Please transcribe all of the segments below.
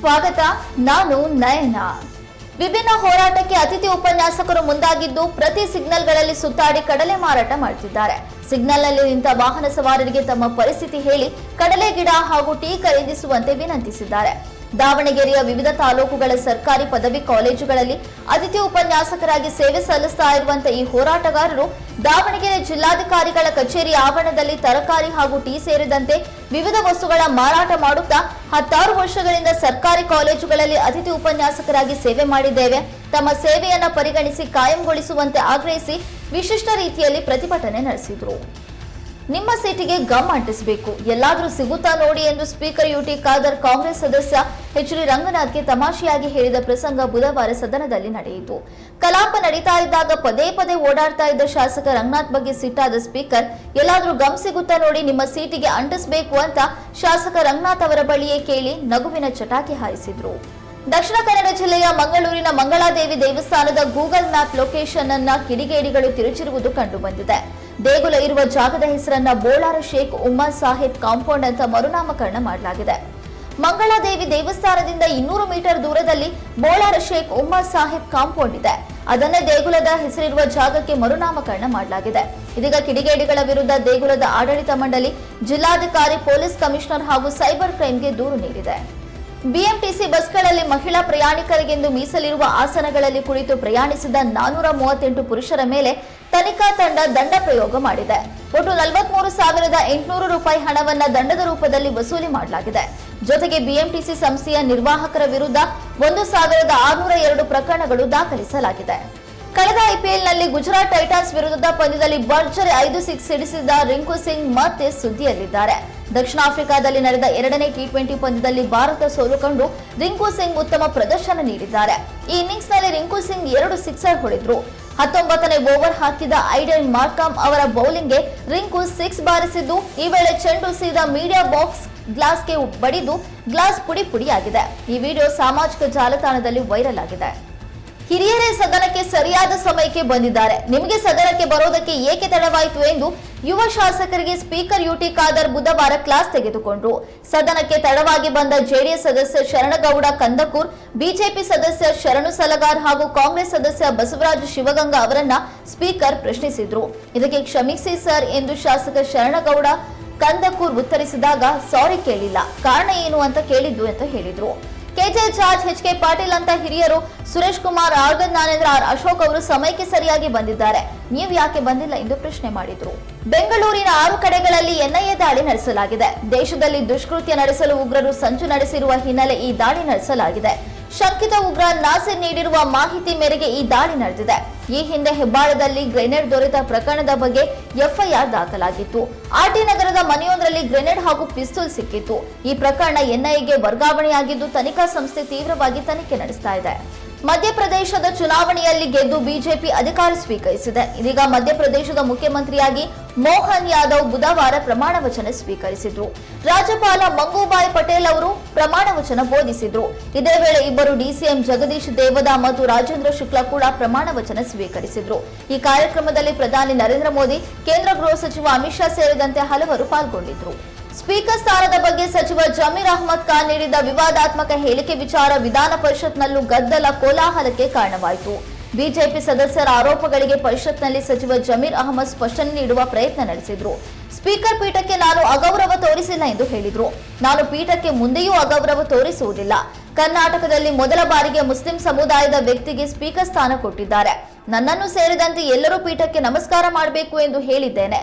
ಸ್ವಾಗತ, ನಾನು ನಯನ. ವಿಭಿನ್ನ ಹೋರಾಟಕ್ಕೆ ಅತಿಥಿ ಉಪನ್ಯಾಸಕರು ಮುಂದಾಗಿದ್ದು ಪ್ರತಿ ಸಿಗ್ನಲ್ಗಳಲ್ಲಿ ಸುತ್ತಾಡಿ ಕಡಲೆ ಮಾರಾಟ ಮಾಡುತ್ತಿದ್ದಾರೆ ಸಿಗ್ನಲ್ನಲ್ಲಿ ನಿಂತ ವಾಹನ ಸವಾರರಿಗೆ ತಮ್ಮ ಪರಿಸ್ಥಿತಿ ಹೇಳಿ ಕಡಲೆ ಗಿಡ ಹಾಗೂ ಟೀ ಖರೀದಿಸುವಂತೆ ವಿನಂತಿಸಿದ್ದಾರೆ. ದಾವಣಗೆರೆಯ ವಿವಿಧ ತಾಲೂಕುಗಳ ಸರ್ಕಾರಿ ಪದವಿ ಕಾಲೇಜುಗಳಲ್ಲಿ ಅತಿಥಿ ಉಪನ್ಯಾಸಕರಾಗಿ ಸೇವೆ ಸಲ್ಲಿಸ್ತಾ ಇರುವಂತಹ ಈ ಹೋರಾಟಗಾರರು ದಾವಣಗೆರೆ ಜಿಲ್ಲಾಧಿಕಾರಿಗಳ ಕಚೇರಿ ಆವರಣದಲ್ಲಿ ತರಕಾರಿ ಹಾಗೂ ಟೀ ಸೇರಿದಂತೆ ವಿವಿಧ ವಸ್ತುಗಳ ಮಾರಾಟ ಮಾಡುತ್ತಾ ಹತ್ತಾರು ವರ್ಷಗಳಿಂದ ಸರ್ಕಾರಿ ಕಾಲೇಜುಗಳಲ್ಲಿ ಅತಿಥಿ ಉಪನ್ಯಾಸಕರಾಗಿ ಸೇವೆ ಮಾಡಿದ್ದೇವೆ. ತಮ್ಮ ಸೇವೆಯನ್ನು ಪರಿಗಣಿಸಿ ಕಾಯಂಗೊಳಿಸುವಂತೆ ಆಗ್ರಹಿಸಿ ವಿಶಿಷ್ಟ ರೀತಿಯಲ್ಲಿ ಪ್ರತಿಭಟನೆ ನಡೆಸಿದರು. ನಿಮ್ಮ ಸೀಟಿಗೆ ಗಮ್ ಅಂಟಿಸಬೇಕು. ಎಲ್ಲಾದರೂ ಸಿಗುತ್ತಾ ನೋಡಿ ಎಂದು ಸ್ಪೀಕರ್ ಯುಟಿ ಖಾದರ್ ಕಾಂಗ್ರೆಸ್ ಸದಸ್ಯ ಎಚ್ ಡಿ ರಂಗನಾಥ್ಗೆ ತಮಾಷೆಯಾಗಿ ಹೇಳಿದ ಪ್ರಸಂಗ ಬುಧವಾರ ಸದನದಲ್ಲಿ ನಡೆಯಿತು. ಕಲಾಪ ನಡೀತಾ ಇದ್ದಾಗ ಪದೇ ಪದೇ ಓಡಾಡ್ತಾ ಇದ್ದ ಶಾಸಕ ರಂಗನಾಥ್ ಬಗ್ಗೆ ಸಿಟ್ಟಾದ ಸ್ಪೀಕರ್, ಎಲ್ಲಾದರೂ ಗಮ್ ಸಿಗುತ್ತಾ ನೋಡಿ ನಿಮ್ಮ ಸೀಟಿಗೆ ಅಂಟಿಸಬೇಕು ಅಂತ ಶಾಸಕ ರಂಗನಾಥ್ ಅವರ ಬಳಿಯೇ ಕೇಳಿ ನಗುವಿನ ಚಟಾಕಿ ಹಾರಿಸಿದ್ರು. ದಕ್ಷಿಣ ಕನ್ನಡ ಜಿಲ್ಲೆಯ ಮಂಗಳೂರಿನ ಮಂಗಳಾದೇವಿ ದೇವಸ್ಥಾನದ ಗೂಗಲ್ ಮ್ಯಾಪ್ ಲೊಕೇಶನ್ ಅನ್ನ ಕಿಡಿಗೇಡಿಗಳು ತಿರುಚಿರುವುದು ಕಂಡುಬಂದಿದೆ. ದೇಗುಲ ಇರುವ ಜಾಗದ ಹೆಸರನ್ನ ಬೋಳಾರ ಶೇಖ್ ಉಮ್ಮಾ ಸಾಹೇಬ್ ಕಾಂಪೌಂಡ್ ಅಂತ ಮರುನಾಮಕರಣ ಮಾಡಲಾಗಿದೆ. ಮಂಗಳಾದೇವಿ ದೇವಸ್ಥಾನದಿಂದ ಇನ್ನೂರು ಮೀಟರ್ ದೂರದಲ್ಲಿ ಬೋಳಾರ ಶೇಖ್ ಉಮ್ಮಾ ಸಾಹೇಬ್ ಕಾಂಪೌಂಡ್ ಇದೆ. ಅದನ್ನೇ ದೇಗುಲದ ಹೆಸರಿರುವ ಜಾಗಕ್ಕೆ ಮರುನಾಮಕರಣ ಮಾಡಲಾಗಿದೆ. ಇದೀಗ ಕಿಡಿಗೇಡಿಗಳ ವಿರುದ್ಧ ದೇಗುಲದ ಆಡಳಿತ ಮಂಡಳಿ ಜಿಲ್ಲಾಧಿಕಾರಿ, ಪೊಲೀಸ್ ಕಮಿಷನರ್ ಹಾಗೂ ಸೈಬರ್ ಕ್ರೈಂಗೆ ದೂರು ನೀಡಿದೆ. ಬಿಎಂಟಿಸಿ ಬಸ್ಗಳಲ್ಲಿ ಮಹಿಳಾ ಪ್ರಯಾಣಿಕರಿಗೆಂದು ಮೀಸಲಿರುವ ಆಸನಗಳಲ್ಲಿ ಕುಳಿತು ಪ್ರಯಾಣಿಸಿದ ನಾನೂರ ಮೂವತ್ತೆಂಟು ಪುರುಷರ ಮೇಲೆ ತನಿಖಾ ತಂಡ ದಂಡ ಪ್ರಯೋಗ ಮಾಡಿದೆ. ಒಟ್ಟು ನಲವತ್ಮೂರು ಸಾವಿರದ ಎಂಟುನೂರು ರೂಪಾಯಿ ಹಣವನ್ನ ದಂಡದ ರೂಪದಲ್ಲಿ ವಸೂಲಿ ಮಾಡಲಾಗಿದೆ. ಜೊತೆಗೆ ಬಿಎಂಟಿಸಿ ಸಂಸ್ಥೆಯ ನಿರ್ವಾಹಕರ ವಿರುದ್ಧ ಒಂದು ಸಾವಿರದ ಆರುನೂರ ಎರಡು ಪ್ರಕರಣಗಳು ದಾಖಲಿಸಲಾಗಿದೆ. ಕಳೆದ ಐಪಿಎಲ್ನಲ್ಲಿ ಗುಜರಾತ್ ಟೈಟಾನ್ಸ್ ವಿರುದ್ಧದ ಪಂದ್ಯದಲ್ಲಿ ಭರ್ಜರಿ ಐದು ಸಿಕ್ಸ್ ಸಿಡಿಸಿದ ರಿಂಕು ಸಿಂಗ್ ಮತ್ತೆ ಸುದ್ದಿಯಲ್ಲಿದ್ದಾರೆ. ದಕ್ಷಿಣ ಆಫ್ರಿಕಾದಲ್ಲಿ ನಡೆದ ಎರಡನೇ ಟಿ ಟ್ವೆಂಟಿ ಪಂದ್ಯದಲ್ಲಿ ಭಾರತ ಸೋಲು ಕಂಡು ರಿಂಕು ಸಿಂಗ್ ಉತ್ತಮ ಪ್ರದರ್ಶನ ನೀಡಿದ್ದಾರೆ. ಈ ಇನ್ನಿಂಗ್ಸ್ನಲ್ಲಿ ರಿಂಕು ಸಿಂಗ್ ಎರಡು ಸಿಕ್ಸರ್ ಹೊಡೆದ್ರು. ಹತ್ತೊಂಬತ್ತನೇ ಓವರ್ ಹಾಕಿದ ಐಡನ್ ಮಾರ್ಕಾಮ್ ಅವರ ಬೌಲಿಂಗ್ಗೆ ರಿಂಕು ಸಿಕ್ಸ್ ಬಾರಿಸಿದ್ದು, ಈ ವೇಳೆ ಚೆಂಡು ಸೀದಾ ಮೀಡಿಯಾ ಬಾಕ್ಸ್ ಗ್ಲಾಸ್ಗೆ ಬಡಿದು ಗ್ಲಾಸ್ ಪುಡಿ ಪುಡಿಯಾಗಿದೆ. ಈ ವಿಡಿಯೋ ಸಾಮಾಜಿಕ ಜಾಲತಾಣದಲ್ಲಿ ವೈರಲ್ ಆಗಿದೆ. ಹಿರಿಯರೇ ಸದನಕ್ಕೆ ಸರಿಯಾದ ಸಮಯಕ್ಕೆ ಬಂದಿದ್ದಾರೆ. ನಿಮಗೆ ಸದನಕ್ಕೆ ಬರೋದಕ್ಕೆ ಏಕೆ ತಡವಾಯಿತು ಎಂದು ಯುವ ಶಾಸಕರಿಗೆ ಸ್ಪೀಕರ್ ಯುಟಿ ಖಾದರ್ ಬುಧವಾರ ಕ್ಲಾಸ್ ತೆಗೆದುಕೊಂಡ್ರು. ಸದನಕ್ಕೆ ತಡವಾಗಿ ಬಂದ ಜೆಡಿಎಸ್ ಸದಸ್ಯ ಶರಣಗೌಡ ಕಂದಕೂರ್, ಬಿಜೆಪಿ ಸದಸ್ಯ ಶರಣು ಸಲಗಾರ್ ಹಾಗೂ ಕಾಂಗ್ರೆಸ್ ಸದಸ್ಯ ಬಸವರಾಜ ಶಿವಗಂಗಾ ಅವರನ್ನ ಸ್ಪೀಕರ್ ಪ್ರಶ್ನಿಸಿದ್ರು. ಇದಕ್ಕೆ ಕ್ಷಮಿಸಿ ಸರ್ ಎಂದು ಶಾಸಕ ಶರಣಗೌಡ ಕಂದಕೂರ್ ಉತ್ತರಿಸಿದಾಗ ಸಾರಿ ಕೇಳಿಲ್ಲ. ಕಾರಣ ಏನು ಅಂತ ಕೇಳಿದ್ದು ಅಂತ ಹೇಳಿದ್ರು. K J George H K Patil ಅಂತ ಹಿರಿಯರು ಸುರೇಶ್ ಕುಮಾರ್ ಆರ್ಗನ್ ಜ್ಞಾನೇಂದ್ರ ಆರ್ ಅಶೋಕ್ ಅವರು ಸಮಯಕ್ಕೆ ಸರಿಯಾಗಿ ಬಂದಿದ್ದಾರೆ. ನೀವು ಯಾಕೆ ಬಂದಿಲ್ಲ ಎಂದು ಪ್ರಶ್ನೆ ಮಾಡಿದ್ರು. ಬೆಂಗಳೂರಿನ ಆರು ಕಡೆಗಳಲ್ಲಿ ಎನ್ಐಎ ದಾಳಿ ನಡೆಸಲಾಗಿದೆ. ದೇಶದಲ್ಲಿ ದುಷ್ಕೃತ್ಯ ನಡೆಸಲು ಉಗ್ರರು ಸಂಚು ನಡೆಸಿರುವ ಹಿನ್ನೆಲೆ ಈ ದಾಳಿ ನಡೆಸಲಾಗಿದೆ. ಶಂಕಿತ ಉಗ್ರ ನಾಸಿರ್ ನೀಡಿರುವ ಮಾಹಿತಿ ಮೇರೆಗೆ ಈ ದಾಳಿ ನಡೆದಿದೆ. ಈ ಹಿಂದೆ ಹೆಬ್ಬಾಳದಲ್ಲಿ ಗ್ರೆನೇಡ್ ದೊರೆತ ಪ್ರಕರಣದ ಬಗ್ಗೆ ಎಫ್ಐಆರ್ ದಾಖಲಾಗಿತ್ತು. ಆರ್ಟಿ ನಗರದ ಮನೆಯೊಂದರಲ್ಲಿ ಗ್ರೆನೇಡ್ ಹಾಗೂ ಪಿಸ್ತೂಲ್ ಸಿಕ್ಕಿತ್ತು. ಈ ಪ್ರಕರಣ ಎನ್ಐಎಗೆ ವರ್ಗಾವಣೆಯಾಗಿದ್ದು ತನಿಖಾ ಸಂಸ್ಥೆ ತೀವ್ರವಾಗಿ ತನಿಖೆ ನಡೆಸ್ತಾ ಇದೆ. ಮಧ್ಯಪ್ರದೇಶದ ಚುನಾವಣೆಯಲ್ಲಿ ಗೆದ್ದು ಬಿಜೆಪಿ ಅಧಿಕಾರ ಸ್ವೀಕರಿಸಿದೆ. ಇದೀಗ ಮಧ್ಯಪ್ರದೇಶದ ಮುಖ್ಯಮಂತ್ರಿಯಾಗಿ ಮೋಹನ್ ಯಾದವ್ ಬುಧವಾರ ಪ್ರಮಾಣ ವಚನ ಸ್ವೀಕರಿಸಿದ್ರು. ರಾಜ್ಯಪಾಲ ಮಂಗೂಬಾಯಿ ಪಟೇಲ್ ಅವರು ಪ್ರಮಾಣ ವಚನ ಬೋಧಿಸಿದ್ರು. ಇದೇ ವೇಳೆ ಇಬ್ಬರು ಡಿಸಿಎಂ ಜಗದೀಶ್ ದೇವದಾ ಮತ್ತು ರಾಜೇಂದ್ರ ಶುಕ್ಲಾ ಕೂಡ ಪ್ರಮಾಣ ವಚನ ಸ್ವೀಕರಿಸಿದ್ರು. ಈ ಕಾರ್ಯಕ್ರಮದಲ್ಲಿ ಪ್ರಧಾನಿ ನರೇಂದ್ರ ಮೋದಿ, ಕೇಂದ್ರ ಗೃಹ ಸಚಿವ ಅಮಿತ್ ಶಾ ಸೇರಿದಂತೆ ಹಲವರು ಪಾಲ್ಗೊಂಡಿದ್ರು. ಸ್ಪೀಕರ್ ಸ್ಥಾನದ ಬಗ್ಗೆ ಸಚಿವ ಜಮೀರ್ ಅಹ್ಮದ್ ಖಾನ್ ನೀಡಿದ ವಿವಾದಾತ್ಮಕ ಹೇಳಿಕೆ ವಿಚಾರ ವಿಧಾನ ಪರಿಷತ್ನಲ್ಲೂ ಗದ್ದಲ ಕೋಲಾಹಲಕ್ಕೆ ಕಾರಣವಾಯಿತು. ಬಿಜೆಪಿ ಸದಸ್ಯರ ಆರೋಪಗಳಿಗೆ ಪರಿಷತ್ನಲ್ಲಿ ಸಚಿವ ಜಮೀರ್ ಅಹಮದ್ ಸ್ಪಷ್ಟನೆ ನೀಡುವ ಪ್ರಯತ್ನ ನಡೆಸಿದ್ರು. ಸ್ಪೀಕರ್ ಪೀಠಕ್ಕೆ ನಾನು ಅಗೌರವ ತೋರಿಸಿಲ್ಲ ಎಂದು ಹೇಳಿದ್ರು. ನಾನು ಪೀಠಕ್ಕೆ ಮುಂದೆಯೂ ಅಗೌರವ ತೋರಿಸುವುದಿಲ್ಲ. ಕರ್ನಾಟಕದಲ್ಲಿ ಮೊದಲ ಬಾರಿಗೆ ಮುಸ್ಲಿಂ ಸಮುದಾಯದ ವ್ಯಕ್ತಿಗೆ ಸ್ಪೀಕರ್ ಸ್ಥಾನ ಕೊಟ್ಟಿದ್ದಾರೆ. ನನ್ನನ್ನು ಸೇರಿದಂತೆ ಎಲ್ಲರೂ ಪೀಠಕ್ಕೆ ನಮಸ್ಕಾರ ಮಾಡಬೇಕು ಎಂದು ಹೇಳಿದ್ದೇನೆ.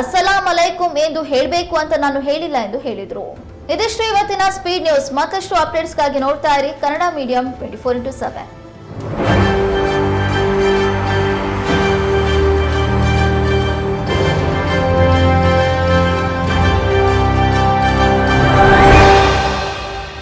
ಅಸ್ಸಲಾಂ ಅಲೈಕುಂ ಎಂದು ಹೇಳಬೇಕು ಅಂತ ನಾನು ಹೇಳಿಲ್ಲ ಎಂದು ಹೇಳಿದ್ರು. ಇದಿಷ್ಟು ಇವತ್ತಿನ ಸ್ಪೀಡ್ ನ್ಯೂಸ್ ಮತ್ತಷ್ಟು ಅಪ್ಡೇಟ್ಸ್ಗಾಗಿ ನೋಡ್ತಾ ಇರಿ. Kannada medium twenty four into seven